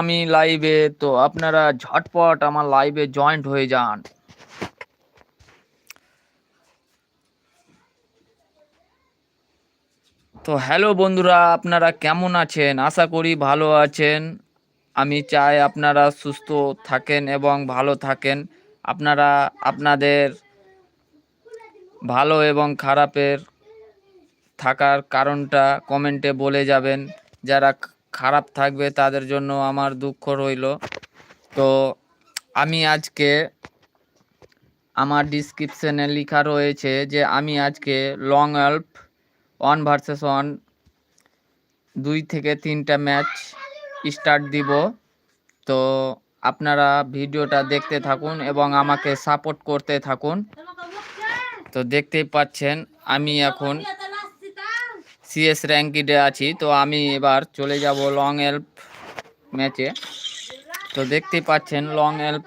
আমি লাইভে তো আপনারা ঝটপট আমার লাইভে জয়েন্ট হয়ে যান। তো হ্যালো বন্ধুরা, আপনারা কেমন আছেন? আশা করি ভালো আছেন। আমি চাই আপনারা সুস্থ থাকেন এবং ভালো থাকেন। আপনারা আপনাদের ভালো এবং খারাপের থাকার কারণটা কমেন্টে বলে যাবেন। যারা খারাপ থাকবে তাদের জন্য আমার দুঃখ রইল। তো আমি আজকে আমার ডিসক্রিপশনে লেখা রয়েছে যে আমি আজকে lone wolf one versus one দুই থেকে তিনটা ম্যাচ স্টার্ট দিব। তো আপনারা ভিডিওটা দেখতে থাকুন এবং আমাকে সাপোর্ট করতে থাকুন। তো দেখতেই পাচ্ছেন, আমি এখন সিএস র্যাঙ্কিডে আছি, তো আমি এবার চলে যাব লং এল্প ম্যাচে তো দেখতেই পাচ্ছেন লং এল্প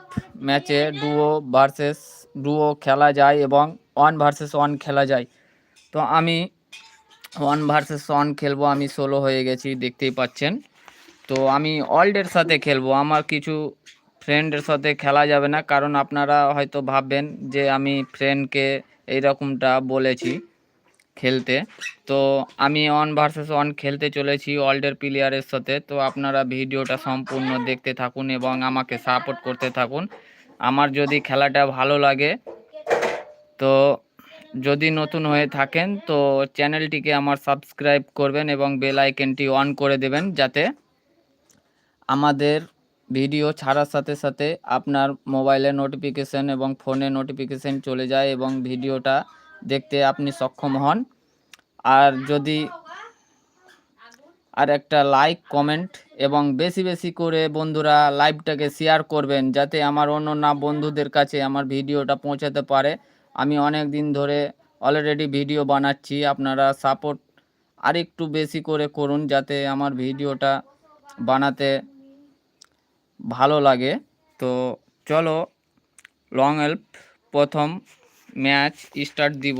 ম্যাচে ডুও ভার্সেস ডুও খেলা যায় এবং ওয়ান ভার্সেস ওয়ান খেলা যায়। তো আমি ওয়ান ভার্সেস ওয়ান খেলব, আমি সোলো হয়ে গেছি, দেখতেই পাচ্ছেন। তো আমি ওয়ার্ল্ডের সাথে খেলব, আমার কিছু ফ্রেন্ডের সাথে খেলা যাবে না, কারণ আপনারা হয়তো ভাববেন যে আমি ফ্রেন্ডকে এইরকমটা বলেছি। খেলতে। তো আমি অন ভার্সেস অন খেলতে চলেছি ওয়ার্ল্ডের প্লেয়ারের সাথে। তো আপনারা ভিডিওটা সম্পূর্ণ দেখতে থাকুন এবং আমাকে সাপোর্ট করতে থাকুন। আমার যদি খেলাটা ভালো লাগে, তো যদি নতুন হয়ে থাকেন, তো চ্যানেলটিকে আমার সাবস্ক্রাইব করবেন এবং বেল আইকনটি অন করে দেবেন যাতে আমাদের ভিডিও ছাড়ার সাথে সাথে আপনার মোবাইলে নোটিফিকেশন এবং ফোনে নোটিফিকেশন চলে যায় এবং ভিডিওটা দেখতে আপনি সক্ষম হন। আর যদি আর একটা লাইক কমেন্ট এবং বেশি বেশি করে বন্ধুরা লাইভটাকে শেয়ার করবেন যাতে আমার অন্য না বন্ধুদের কাছে আমার ভিডিওটা পৌঁছাতে পারে। আমি অনেক দিন ধরে অলরেডি ভিডিও বানাচ্ছি, আপনারা সাপোর্ট আরেকটু বেশি করে করুন যাতে আমার ভিডিওটা বানাতে ভালো লাগে। তো চলো লং হেল্প প্রথম ম্যাচ স্টার্ট দিব।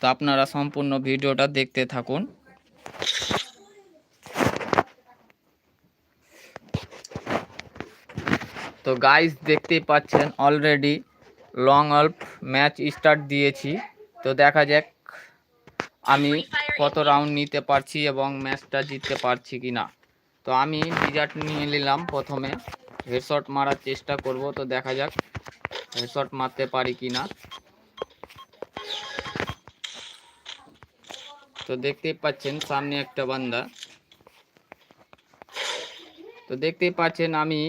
তো আপনারা সম্পূর্ণ ভিডিওটা দেখতে থাকুন। তো গাইস দেখতেই পাচ্ছেন already lone wolf match start দিয়েছি। তো দেখা যাক আমি কত রাউন্ড নিতে পারছি এবং ম্যাচটা জিততে পারছি কি না তো আমি ডিজার্ট নিয়ে নিলাম প্রথমে। হেডশট মারার চেষ্টা করব, তো দেখা যাক হেডশট মারতে পারি কি না তো দেখতেই পাচ্ছেন সামনে একটা বান্দা তো দেখতেই পাচ্ছেন আমি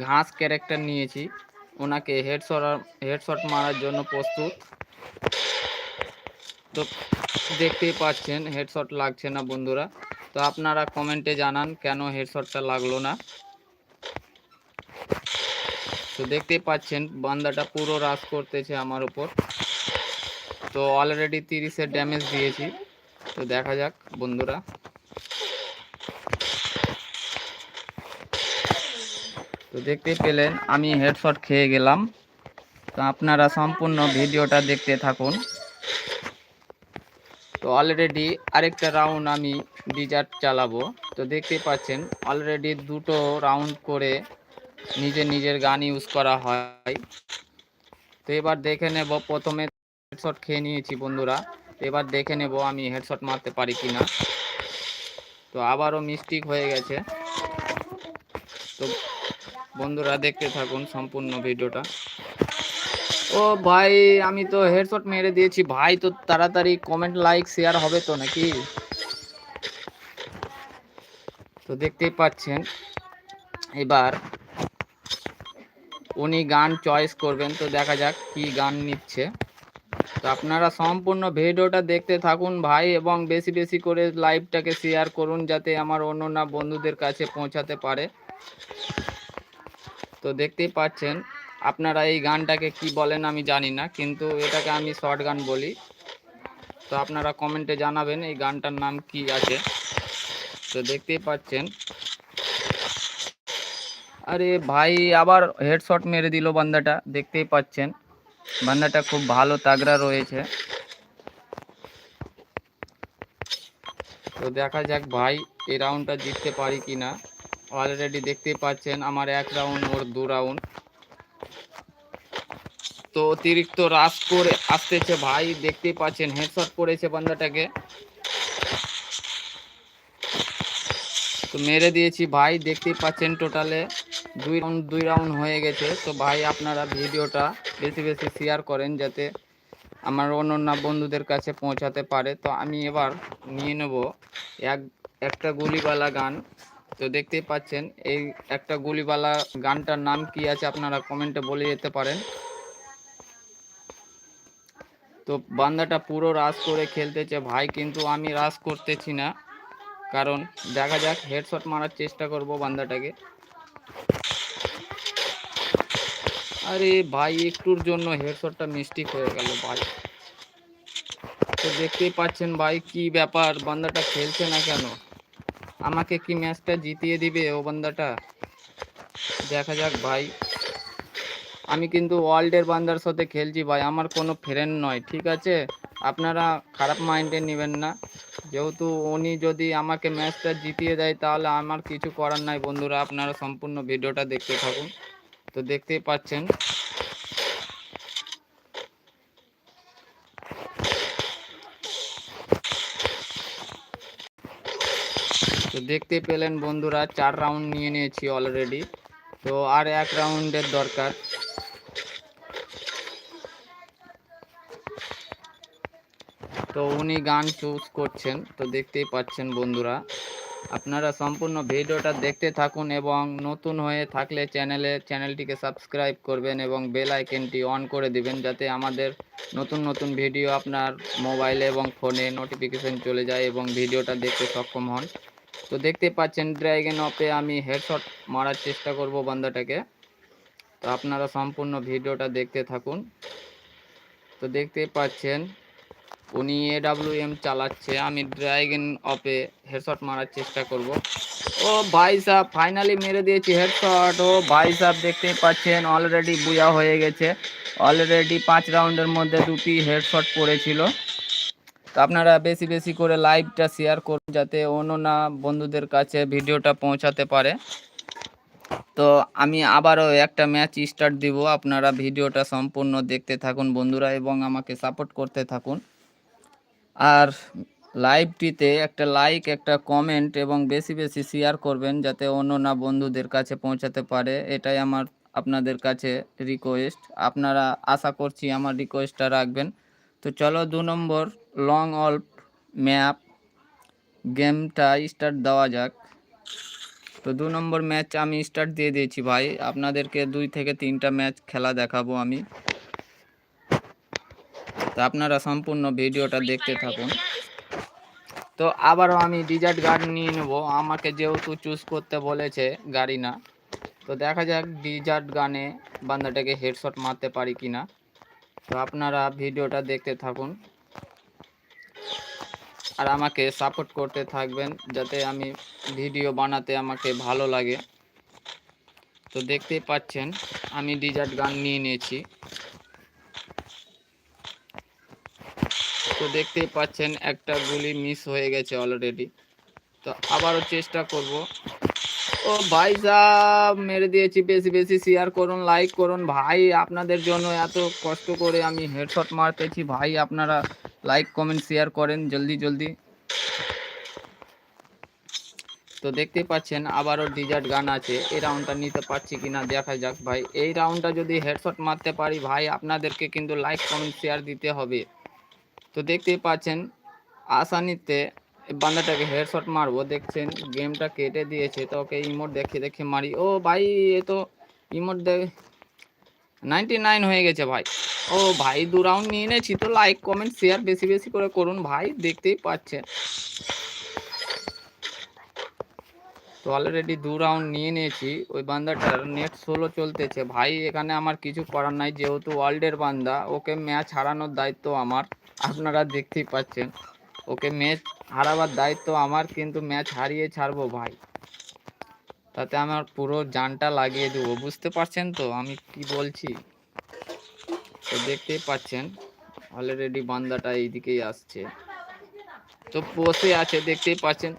ঘাস ক্যারেক্টার নিয়েছি ওনাকে হেডশট হেডশট মারার জন্য প্রস্তুত তো দেখতেই পাচ্ছেন হেডশট লাগছে না বন্ধুরা তো আপনারা কমেন্টে জানান কেন হেডশটটা লাগল না তো দেখতেই পাচ্ছেন বান্দাটা পুরো রাশ করতেছে আমার উপর তো অলরেডি তিরিশের ড্যামেজ দিয়েছি তো দেখা যাক, বন্ধুরা। তো দেখতে পেলেন, আমি হেডশট খেয়ে গেলাম। তো আপনারা সম্পূর্ণ ভিডিওটা দেখতে থাকুন। তো অলরেডি আরেকটা রাউন্ড আমি ডিজার্ট চালাবো। তো দেখতে পাচ্ছেন অলরেডি দুটো রাউন্ড করে নিজের নিজের গান ইউজ করা হয়। তো এবার দেখে নেব, প্রথমে হেডশট খেয়ে নিয়েছি, বন্ধুরা। এবার দেখে নেব আমি হেডশট মারতে পারি কিনা। তো আবারও মিস্টেক হয়ে গেছে। তো বন্ধুরা দেখতে থাকুন সম্পূর্ণ ভিডিওটা। ও ভাই, আমি তো হেডশট মেরে দিয়েছি। ভাই, তো তাড়াতাড়ি কমেন্ট লাইক শেয়ার হবে তো নাকি? তো দেখতেই পাচ্ছেন, এবার উনি গান চয়েস করবেন। তো দেখা যাক কি গান নিচ্ছে। তো আপনারা সম্পূর্ণ ভিডিওটা দেখতে থাকুন ভাই এবং বেশি বেশি করে লাইভটাকে শেয়ার করুন যাতে আমার অন্য না বন্ধুদের কাছে পৌঁছাতে পারে। তো দেখতেই পাচ্ছেন, আপনারা এই গানটাকে কি বলেন আমি জানি না, কিন্তু এটাকে আমি শর্ট গান বলি। তো আপনারা কমেন্টে জানাবেন এই গানটার নাম কি আছে। তো দেখতেই পাচ্ছেন। আরে ভাই, আবার হেডশট মেরে দিল বান্দাটা, দেখতেই পাচ্ছেন। বান্দাটা খুব ভালো তাগড়া রয়েছে। তো দেখা যাক ভাই, এই রাউন্ডটা জিততে পারি কি না অলরেডি দেখতেই পাচ্ছেন, আমার এক রাউন্ড ওর দু রাউন্ড তো অতিরিক্ত রাস করে আসতেছে ভাই, দেখতেই পাচ্ছেন হেডশট পড়েছে বান্দাটাকে। তো মেরে দিয়েছি ভাই, দেখতেই পাচ্ছেন টোটালে দুই রাউন্ড দুই রাউন্ড হয়ে গেছে। তো ভাই, আপনারা ভিডিওটা বেশি বেশি শেয়ার করেন যাতে আমার অন্য বন্ধুদের কাছে পৌঁছাতে পারে। তো আমি এবার নিয়ে নেব এক, একটা গুলিওয়ালা গান। তো দেখতেই পাচ্ছেন, এই একটা গুলিওয়ালা গানটার নাম কি আছে আপনারা কমেন্টে বলে যেতে পারেন। তো বান্দাটা পুরো রাস করে খেলতেছে। ভাই, কিন্তু আমি রাস করতেছি না। কারণ দেখা যাক হেডশট মারার চেষ্টা করব বান্দাটাকে। আরে ভাই, একটুর জন্য হেডশটটা মিস্টেক হয়ে গেল ভাই। তো দেখতেই পাচ্ছেন ভাই, কি ব্যাপার, বান্দাটা খেলছে না কেন? আমাকে কি ম্যাচটা জিতিয়ে দিবে ও বান্দাটা? দেখা যাক ভাই। আমি কিন্তু ওয়ার্ল্ডের বান্দার সাথে খেলছি ভাই, আমার কোনো ফ্রেন্ড নয়, ঠিক আছে? আপনারা খারাপ মাইন্ডে নেবেন না। যেহেতু উনি যদি আমাকে ম্যাচটা জিতিয়ে দেয়, তাহলে আমার কিছু করার নাই বন্ধুরা, আপনারা সম্পূর্ণ ভিডিওটা দেখতে থাকুন। তো দেখতেই পাচ্ছেন। তো দেখতে পেলেন বন্ধুরা, চার রাউন্ড নিয়ে নিয়েছি অলরেডি তো আর এক রাউন্ডের দরকার। তো উনি গান চুজ করছেন, তো দেখতেই পাচ্ছেন বন্ধুরা। আপনারা সম্পূর্ণ ভিডিওটা দেখতে থাকুন এবং নতুন হয়ে থাকলে চ্যানেলে, চ্যানেলটিকে সাবস্ক্রাইব করবেন এবং বেল আইকনটি অন করে দিবেন যাতে আমাদের নতুন নতুন ভিডিও আপনার মোবাইলে এবং ফোনে নোটিফিকেশন চলে যায় এবং ভিডিওটা দেখতে সক্ষম হন। তো দেখতে পাচ্ছেন ড্র্যাগন অপে আমি হেডশট মারার চেষ্টা করব বান্দাটাকে। তো আপনারা সম্পূর্ণ ভিডিওটা দেখতে থাকুন। তো দেখতে পাচ্ছেন উনি এডাব্লিউ এম চালাচ্ছে, আমি ড্র্যাগন অপে হেডশট মারার চেষ্টা করব। ও ভাই সাহ ফাইনালি মেরে দিয়েছি হেডশট ও ভাই সাহ দেখতেই পাচ্ছেন অলরেডি বুয়া হয়ে গেছে। অলরেডি পাঁচ রাউন্ডের মধ্যে দুটি হেডশট পড়েছিল। তো আপনারা বেশি বেশি করে লাইভটা শেয়ার করুন, যাতে অন্য না বন্ধুদের কাছে ভিডিওটা পৌঁছাতে পারে। তো আমি আবারও একটা ম্যাচ স্টার্ট দিব। আপনারা ভিডিওটা সম্পূর্ণ দেখতে থাকুন বন্ধুরা, এবং আমাকে সাপোর্ট করতে থাকুন। আর লাইভটিতে একটা লাইক একটা কমেন্ট এবং বেশি বেশি শেয়ার করবেন যাতে অন্য না বন্ধুদের কাছে পৌঁছাতে পারে। এটাই আমার, আপনাদের কাছে রিকোয়েস্ট আপনারা আশা করছি আমার রিকোয়েস্টটা রাখবেন। তো চলো দু নম্বর লং অল্প ম্যাপ গেমটা স্টার্ট দেওয়া যাক। তো দু নম্বর ম্যাচ আমি স্টার্ট দিয়ে দিয়েছি ভাই। আপনাদেরকে দুই থেকে তিনটা ম্যাচ খেলা দেখাবো আমি। তো আপনারা সম্পূর্ণ ভিডিওটা দেখতে থাকুন। তো আবারও আমি ডিজার্ট গাড়ি নিয়ে নেব। আমাকে যেহেতু চুজ করতে বলেছে গাড়ি না তো দেখা যাক ডিজার্ট গানে বান্দাটাকে হেডশট মারতে পারি কি না। তো আপনারা ভিডিওটা দেখতে থাকুন আর আমাকে সাপোর্ট করতে থাকবেন যাতে আমি ভিডিও বানাতে আমাকে ভালো লাগে। তো দেখতেই পাচ্ছেন আমি ডিজার্ট গান নিয়ে নিয়েছি। তো দেখতেই পাচ্ছেন একটা গুলি মিস হয়ে গেছে অলরেডি তো আবারও চেষ্টা করব। ও ভাই সাহ মেরে দিয়েছি, বেশি বেশি শেয়ার করুন লাইক করুন। ভাই, আপনাদের জন্য এত কষ্ট করে আমি হেডশট মারতেছি। ভাই, আপনারা লাইক কমেন্ট শেয়ার করেন জলদি জলদি। তো দেখতেই পাচ্ছেন আবারও ডিজার্ট গান আছে। এই রাউন্ডটা নিতে পারছি কিনা দেখা যাক ভাই। এই রাউন্ডটা যদি হেডশট মারতে পারি, ভাই, আপনাদেরকে কিন্তু লাইক কমেন্ট শেয়ার দিতে হবে। তো দেখতেই পাচ্ছেন, আসানিতে বান্দাটাকে হেডশট মারবো, দেখছেন গেমটা কেটে দিয়েছে, তো ওকে ইমোট দেখে দেখে মারি। ও ভাই, এ তো ইমোট দেখ নাইনটি নাইন হয়ে গেছে ভাই। ও ভাই, দু রাউন্ড নিয়ে নিয়েছি তো লাইক কমেন্ট শেয়ার বেশি বেশি করে করুন ভাই, দেখতেই পাচ্ছেন। তো অলরেডি দু রাউন্ড নিয়ে নিয়েছি ওই বান্দাটার নেট ষোলো চলতেছে। ভাই, এখানে আমার কিছু করার নাই, যেহেতু ওয়ার্ল্ডের বান্দা, ওকে ম্যাচ হারানোর দায়িত্ব আমার। আপনারা দেখতেই পাচ্ছেন। ওকে ম্যাচ হারাবার দায়িত্ব আমার, কিন্তু ম্যাচ হারিয়ে ছাড়বো ভাই। তাতে আমার পুরো জানটা লাগিয়ে দেবো। বুঝতে পারছেন তো আমি কি বলছি? তো দেখতেই পাচ্ছেন অলরেডি বান্দাটা এইদিকেই আসছে। তো বসে আছে, দেখতেই পাচ্ছেন।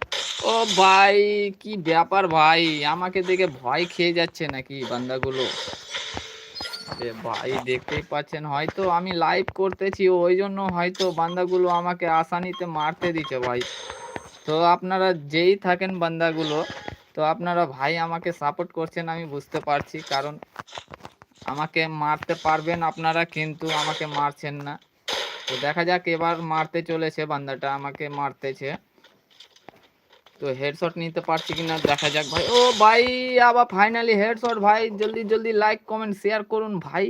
ও ভাই, কি ব্যাপার ভাই? আমাকে দেখে ভয় খেয়ে যাচ্ছে নাকি বান্দাগুলো? ভাই, দেখতেই পাচ্ছেন, হয়তো আমি লাইভ করতেছি ওই জন্য হয়তো বান্দাগুলো আমাকে আসানিতে মারতে দিচ্ছে ভাই। তো আপনারা যেই থাকেন বান্দাগুলো, তো আপনারা ভাই আমাকে সাপোর্ট করছেন, আমি বুঝতে পারছি, কারণ আমাকে মারতে পারবেন আপনারা, কিন্তু আমাকে মারছেন না। তো দেখা যাক, এবার মারতে চলেছে বান্দাটা, আমাকে মারতেছে। তো হেডশট নিতে পারছি কিনা দেখা যাক ভাই। ও ভাই, আবার ফাইনালি হেডশট ভাই। জলদি জলদি লাইক কমেন্ট শেয়ার করুন ভাই।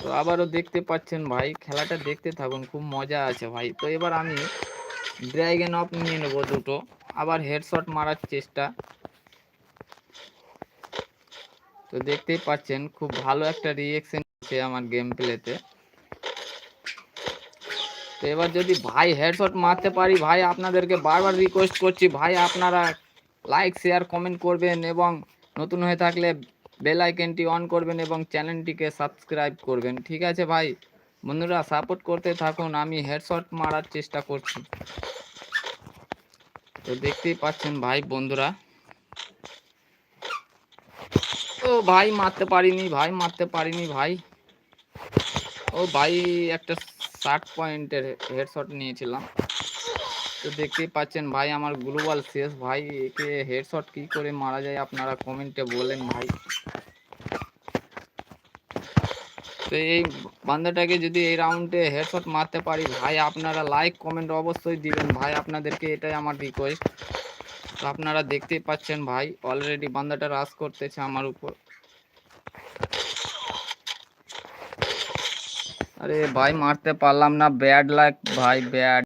তো আবারও দেখতে পাচ্ছেন ভাই, খেলাটা দেখতে থাকুন, খুব মজা আছে ভাই। তো এবার আমি ড্রাইগেন অফ নিয়ে নেব দুটো। আবার হেডশট মারার চেষ্টা। তো দেখতেই পাচ্ছেন, খুব ভালো একটা রিয়েকশন আছে আমার গেম প্লেতে তো এবার যদি ভাই হেডশট মারতে পারি, ভাই আপনাদেরকে বারবার রিকোয়েস্ট করছি, ভাই আপনারা লাইক শেয়ার কমেন্ট করবেন এবং নতুন হয়ে থাকলে বেল আইকনটি অন করবেন এবং চ্যানেলটিকে সাবস্ক্রাইব করবেন। ঠিক আছে ভাই? বন্ধুরা সাপোর্ট করতে থাকুন, আমি হেডশট মারার চেষ্টা করছি। তো দেখতেই পাচ্ছেন ভাই বন্ধুরা। ও ভাই মারতে পারিনি, ভাই মারতে পারিনি ভাই। ও ভাই একটা ষাট পয়েন্টের হেডশট নিয়েছিলাম। তো দেখতেই পাচ্ছেন ভাই, আমার গ্লোবাল শেষ। ভাই, একে হেডশট কি করে মারা যায় আপনারা কমেন্টে বলেন ভাই। তো এই বান্দাটাকে যদি এই রাউন্ডে হেডশট মারতে পারি, ভাই, আপনারা লাইক কমেন্ট অবশ্যই দিবেন। ভাই, আপনাদেরকে এটাই আমার রিকোয়েস্ট তো আপনারা দেখতেই পাচ্ছেন ভাই অলরেডি বান্দাটা রাস করতেছে আমার উপর। আরে ভাই, মারতে পারলাম না। ব্যাড লাক ভাই ব্যাড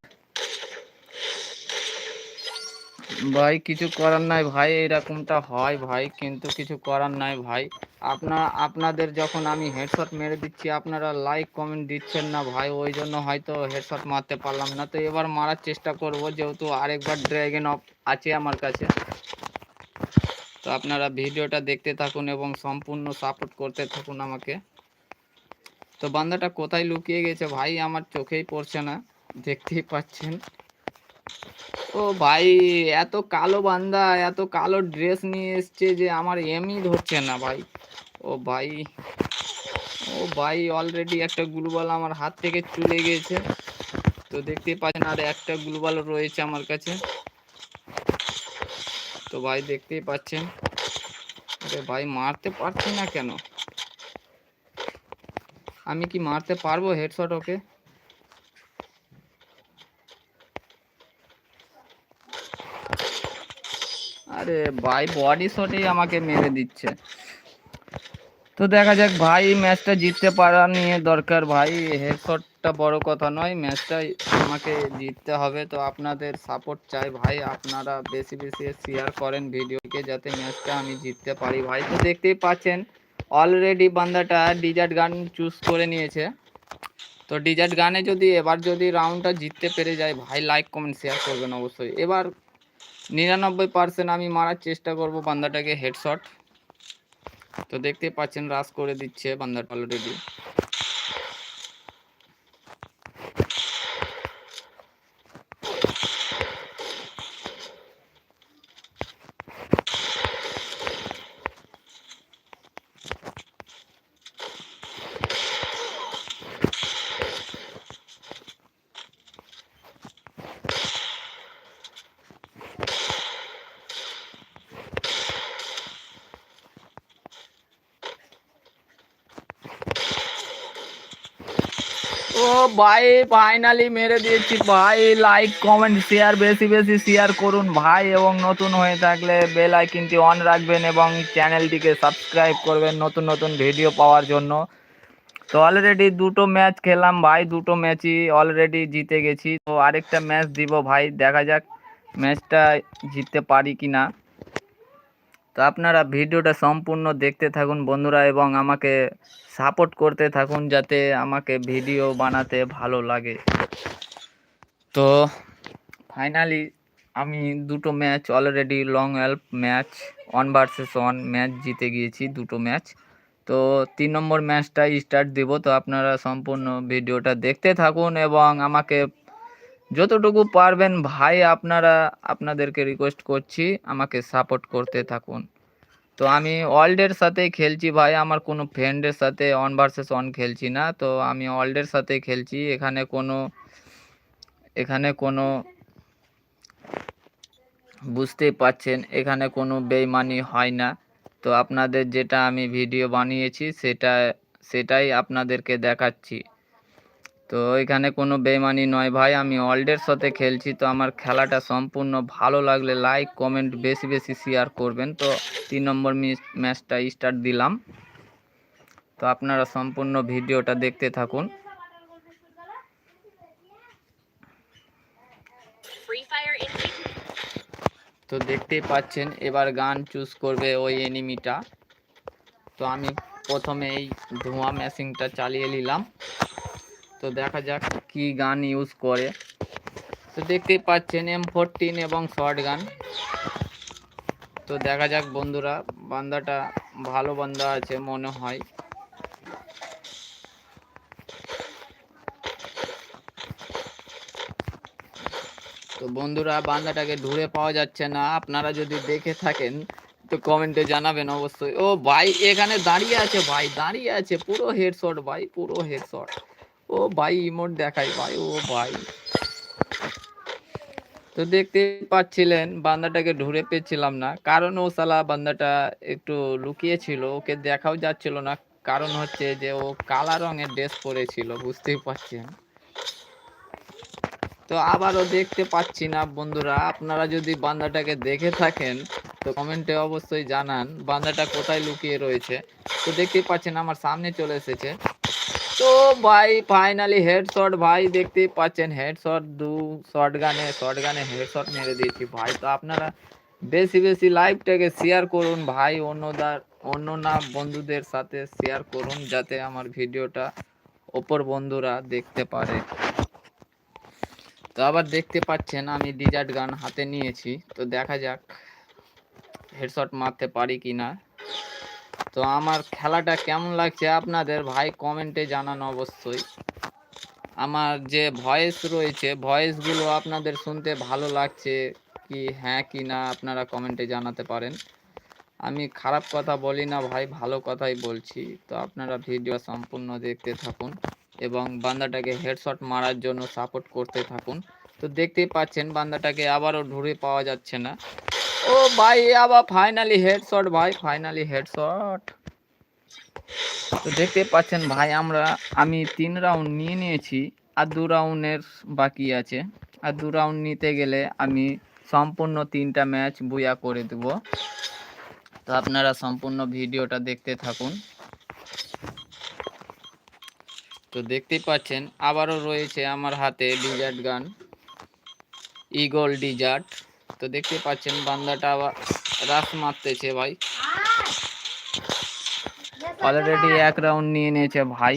ভাই, কিছু করার নাই ভাই, এরকমটা হয় ভাই, কিন্তু কিছু করার নাই ভাই। আপনার আপনাদের যখন আমি হেডশট মেরে দিচ্ছি, আপনারা লাইক কমেন্ট দিচ্ছেন না ভাই, ওই জন্য হয়তো হেডশট মারতে পারলাম না। তো এবার মারার চেষ্টা করব, যেহেতু আরেকবার ড্র্যাগন অফ আছে আমার কাছে। তো আপনারা ভিডিওটা দেখতে থাকুন এবং সম্পূর্ণ সাপোর্ট করতে থাকুন আমাকে। তো বান্দাটা কোথায় লুকিয়ে গেছে? ভাই, আমার চোখেই পড়ছে না। দেখতেই পাচ্ছেন। ও ভাই, এত কালো বান্দা, এত কালো ড্রেস নিয়ে এসছে যে আমার এমই ধরছে না ভাই। ও ভাই ও ভাই অলরেডি একটা গ্লুবাল আমার হাত থেকে চলে গিয়েছে তো দেখতেই পাচ্ছেন, আর একটা গ্লুবাল রয়েছে আমার কাছে। তো ভাই, দেখতেই পাচ্ছেন। ভাই, মারতে পারছি না কেন? আমি কি মারতে পারব হেডশট ওকে আরে ভাই বডি শটেই আমাকে মেরে দিচ্ছে। তো দেখা যাক, ভাই ম্যাচটা জিততে পারা নিয়ে দরকার। ভাই হেডশটটা বড় কথা নয় ম্যাচটা আমাকে জিততে হবে। তো আপনাদের সাপোর্ট চাই ভাই, আপনারা বেশি বেশি শেয়ার করেন ভিডিওকে যাতে ম্যাচটা আমি জিততে পারি ভাই। তো দেখতেই পাচ্ছেন অলরেডি বান্দাটা ডিজার্ট গান চুজ করে নিয়েছে। তো ডিজার্ট গানে যদি এবার যদি রাউন্ডটা জিততে পেরে যায়, ভাই লাইক কমেন্ট শেয়ার করবেন অবশ্যই। এবার নিরানব্বই পার্সেন্ট আমি মারার চেষ্টা করব বান্দাটাকে হেডশট তো দেখতে পাচ্ছেন রাস করে দিচ্ছে বান্দাটা অলরেডি ও ভাই ফাইনালি মেরে দিয়েছি। ভাই লাইক কমেন্ট শেয়ার বেশি বেশি শেয়ার করুন। ভাই, এবং নতুন হয়ে থাকলে বেল আইকনটি অন রাখবেন এবং চ্যানেলটিকে সাবস্ক্রাইব করবেন নতুন নতুন ভিডিও পাওয়ার জন্য। তো অলরেডি দুটো ম্যাচ খেলাম ভাই, দুটো ম্যাচই অলরেডি জিতে গেছি। তো আরেকটা ম্যাচ দিব ভাই, দেখা যাক ম্যাচটা জিততে পারি কি না তো আপনারা ভিডিওটা সম্পূর্ণ দেখতে থাকুন বন্ধুরা এবং আমাকে সাপোর্ট করতে থাকুন যাতে আমাকে ভিডিও বানাতে ভালো লাগে। তো ফাইনালি আমি দুটো match already lone wolf match one versus one match জিতে গিয়েছি দুটো ম্যাচ। তো তিন নম্বর ম্যাচটা স্টার্ট দেব, তো আপনারা সম্পূর্ণ ভিডিওটা দেখতে থাকুন এবং আমাকে যতটুকু পারবেন ভাই, আপনারা আপনাদেরকে রিকোয়েস্ট করছি, আমাকে সাপোর্ট করতে থাকুন। তো আমি ওয়ার্ল্ডের সাথেই খেলছি ভাই, আমার কোনো ফ্রেন্ডের সাথে অন ভার্সেস অন খেলছি না। তো আমি ওয়ার্ল্ডের সাথেই খেলছি, এখানে কোনো এখানে কোনো বুঝতেই পাচ্ছেন এখানে কোনো বেইমানি হয় না। তো আপনাদের যেটা আমি ভিডিও বানিয়েছি, সেটা, সেটাই আপনাদেরকে দেখাচ্ছি। তো এখানে কোনো বেইমানি নয় ভাই আমি ওয়ার্ল্ডের সাথে খেলছি তো আমার খেলাটা সম্পূর্ণ ভালো লাগলে লাইক কমেন্ট বেশি বেশি শেয়ার করবেন। তো তিন নম্বর ম্যাচটা স্টার্ট দিলাম। তো আপনারা সম্পূর্ণ ভিডিওটা দেখতে থাকুন। তো দেখতেই পাচ্ছেন এবার গান চুজ করবে ওই এনিমিটা তো আমি প্রথমে এই ধোঁয়া মেশিনটা চালিয়ে নিলাম। তো দেখা যাক কি গান ইউজ করে। তো দেখতেই পাচ্ছেন এম ফোরটিন এবং শর্ট গান। তো দেখা যাক বন্ধুরা, বান্দাটা ভালো বান্দা আছে মনে হয়। তো বন্ধুরা, বান্দাটাকে ঢুঁড়ে পাওয়া যাচ্ছে না। আপনারা যদি দেখে থাকেন, তো কমেন্টে জানাবেন অবশ্যই। ও ভাই, এখানে দাঁড়িয়ে আছে ভাই, দাঁড়িয়ে আছে। পুরো হেডশট ভাই, পুরো হেডশট ও ভাই ইমোট দেখাই। ভাই, ও ভাই। তো দেখতে পাচ্ছিলেন, বান্দাটাকে ঢুরে পেয়েছিলাম না। কারণ ও সালা বান্দাটা একটু লুকিয়ে ছিল, ওকে দেখাও যাচ্ছিল না। কারণ হচ্ছে যে, ও কালা রঙের ড্রেস পরেছিল, বুঝতেই পারছেন? তো আবারও দেখতে পাচ্ছি না, বন্ধুরা। আপনারা যদি বান্দাটাকে দেখে থাকেন, তো কমেন্টে অবশ্যই জানান, বান্দাটা কোথায় লুকিয়ে রয়েছে। তো দেখতেই পাচ্ছেন, আমার সামনে চলে এসেছে। তো ভাই ফাইনালি হেডশট ভাই, দেখতেই পাচ্ছেন হেডশট দু শর্ট গানে শর্ট গানে হেডশট মেরে দিয়েছি, ভাই। তো আপনারা বেশি বেশি লাইভটাকে শেয়ার করুন, ভাই, অন্যদার অন্য না বন্ধুদের সাথে শেয়ার করুন, যাতে আমার ভিডিওটা ওপর বন্ধুরা দেখতে পারে। তো আবার দেখতে পাচ্ছেন, আমি ডিজার্ট গান হাতে নিয়েছি, তো দেখা যাক হেডশট মারতে পারি কি না তো আমার খেলাটা কেমন লাগছে আপনাদের ভাই কমেন্টে জানান অবশ্যই। আমার যে ভয়েস রয়েছে ভয়েসগুলো আপনাদের শুনতে ভালো লাগছে কি হ্যাঁ কি না আপনারা কমেন্টে জানাতে পারেন। আমি খারাপ কথা বলি না ভাই, ভালো কথাই বলছি। তো আপনারা ভিডিও সম্পূর্ণ দেখতে থাকুন এবং বান্দাটাকে হেডশট মারার জন্য সাপোর্ট করতে থাকুন। তো দেখতেই পাচ্ছেন বান্দাটাকে আবারও ঢুরে পাওয়া যাচ্ছে না। ও ভাই আবার ফাইনালি হেডশট ভাই ফাইনালি হেডশট তো দেখতে পাচ্ছেন ভাই, আমরা, আমি তিন রাউন্ড নিয়ে নিয়েছি, আর দু রাউন্ডের বাকি আছে। আর দু রাউন্ড নিতে গেলে আমি সম্পূর্ণ তিনটা ম্যাচ বুয়া করে দেব। তো আপনারা সম্পূর্ণ ভিডিওটা দেখতে থাকুন। তো দেখতেই পাচ্ছেন, আবারও রয়েছে আমার হাতে ডিজার্ট গান ইগল ডিজার্ট তো দেখতে পাচ্ছেন বান্দাটা আবার রাস মারতেছে ভাই। অলরেডি এক রাউন্ড নিয়ে নিয়েছে ভাই।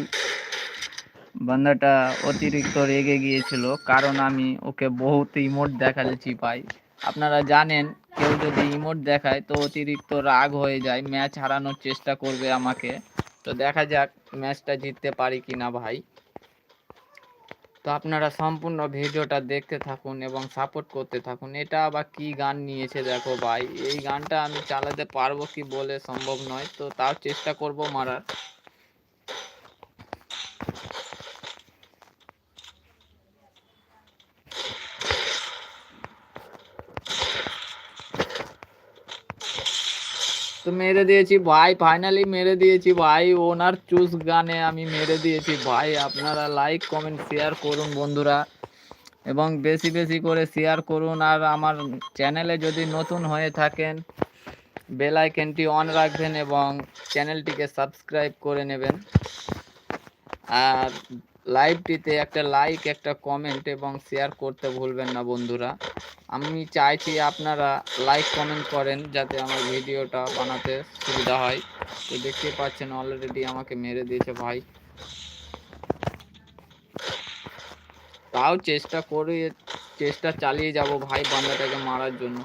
বান্দাটা অতিরিক্ত রেগে গিয়েছিল, কারণ আমি ওকে বহুত ইমোট দেখাচ্ছি ভাই। আপনারা জানেন, কেউ যদি ইমোট দেখায় তো অতিরিক্ত রাগ হয়ে যায়, ম্যাচ হারানোর চেষ্টা করবে আমাকে। তো দেখা যাক ম্যাচটা জিততে পারি কিনা ভাই। তো আপনারা সম্পূর্ণ ভিডিওটা দেখতে থাকুন এবং সাপোর্ট করতে থাকুন। এটা আবার কি গান নিয়েছে দেখো ভাই। এই গানটা আমি চালাতে পারব কি বলে সম্ভব নয়। তো তাও চেষ্টা করব মারার। মেরে দিয়েছি, ভাই ফাইনালি মেরে দিয়েছি, ভাই ওনার চুজ গানে আমি মেরে দিয়েছি, ভাই, আপনারা লাইক কমেন্ট শেয়ার করুন বন্ধুরা। এবং বেশি বেশি করে শেয়ার করুন, আর আমার চ্যানেলে যদি নতুন হয়ে থাকেন বেল আইকনটি অন রাখবেন এবং চ্যানেলটিকে সাবস্ক্রাইব করে নেবেন। আর লাইভটিতে একটা লাইক একটা কমেন্ট এবং শেয়ার করতে ভুলবেন না বন্ধুরা। আমি চাইছি আপনারা লাইক কমেন্ট করেন যাতে আমার ভিডিওটা বানাতে সুবিধা হয়। তো দেখতে পাচ্ছেন অলরেডি আমাকে মেরে দিয়েছে ভাই। তাও চেষ্টা করে, চেষ্টা চালিয়ে যাব ভাই বান্দাটাকে মারার জন্য।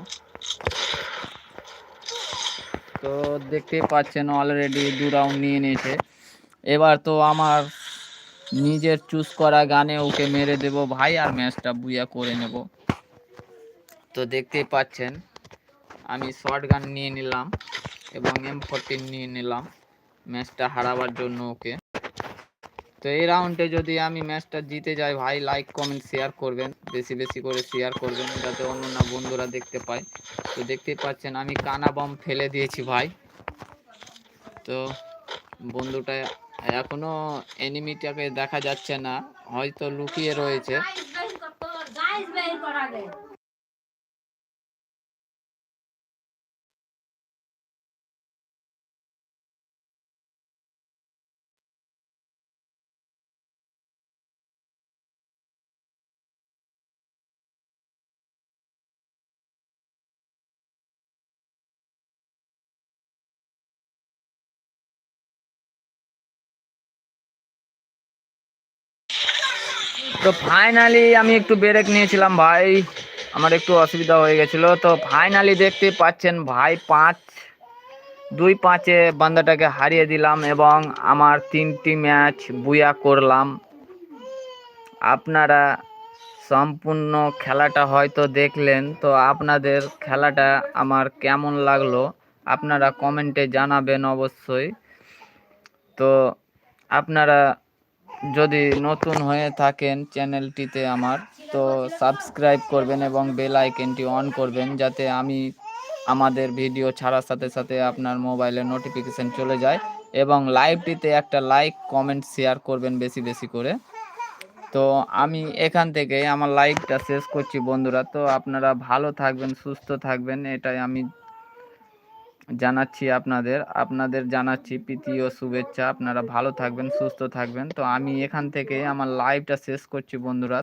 তো দেখতে পাচ্ছেন অলরেডি দু রাউন্ড নিয়ে নিয়েছে। এবার তো আমার নিজের চুজ করা গানে ওকে মেরে দেব ভাই আর ম্যাচটা বুয়া করে নেব। তো দেখতেই পাচ্ছেন, আমি শর্ট গান নিয়ে নিলাম এবং এম ফোরটিন নিয়ে নিলাম ম্যাচটা হারাবার জন্য ওকে। তো এই রাউন্ডে যদি আমি ম্যাচটা জিতে যাই, ভাই লাইক কমেন্ট শেয়ার করবেন, বেশি বেশি করে শেয়ার করবেন, যাতে অন্য বন্ধুরা দেখতে পায়। তো দেখতেই পাচ্ছেন, আমি কানা বম ফেলে দিয়েছি, ভাই। তো বন্ধুটা এখনও এনিমিটাকে দেখা যাচ্ছে না, হয়তো লুকিয়ে রয়েছে। তো ফাইনালি আমি একটু ব্রেক নিয়েছিলাম ভাই। আমার একটু অসুবিধা হয়ে গেছিল। তো ফাইনালি দেখতে পাচ্ছেন ভাই পাঁচ, দুই পাঁচে বান্দাটাকে হারিয়ে দিলাম এবং আমার তিনটি ম্যাচ বুয়া করলাম। আপনারা সম্পূর্ণ খেলাটা হয়তো দেখলেন। তো আপনাদের খেলাটা আমার কেমন লাগল? আপনারা কমেন্টে জানাবেন অবশ্যই। তো আপনারা যদি নতুন হয়ে থাকেন চ্যানেলটিতে আমার, তো সাবস্ক্রাইব করবেন এবং বেল আইকনটি অন করবেন যাতে আমি আমাদের ভিডিও ছাড়ার সাথে সাথে আপনার মোবাইলে নোটিফিকেশন চলে যায় এবং লাইভটিতে একটা লাইক, কমেন্ট, শেয়ার করবেন বেশি বেশি করে। তো আমি এখান থেকে আমার লাইভটা শেষ করছি বন্ধুরা। তো আপনারা ভালো থাকবেন, সুস্থ থাকবেন, এটাই আমি জানাচ্ছি আপনাদের আপনাদের জানাচ্ছি প্রীতি ও শুভেচ্ছা। আপনারা ভালো থাকবেন, সুস্থ থাকবেন। তো আমি এখান থেকে আমার লাইভটা শেষ করছি বন্ধুরা।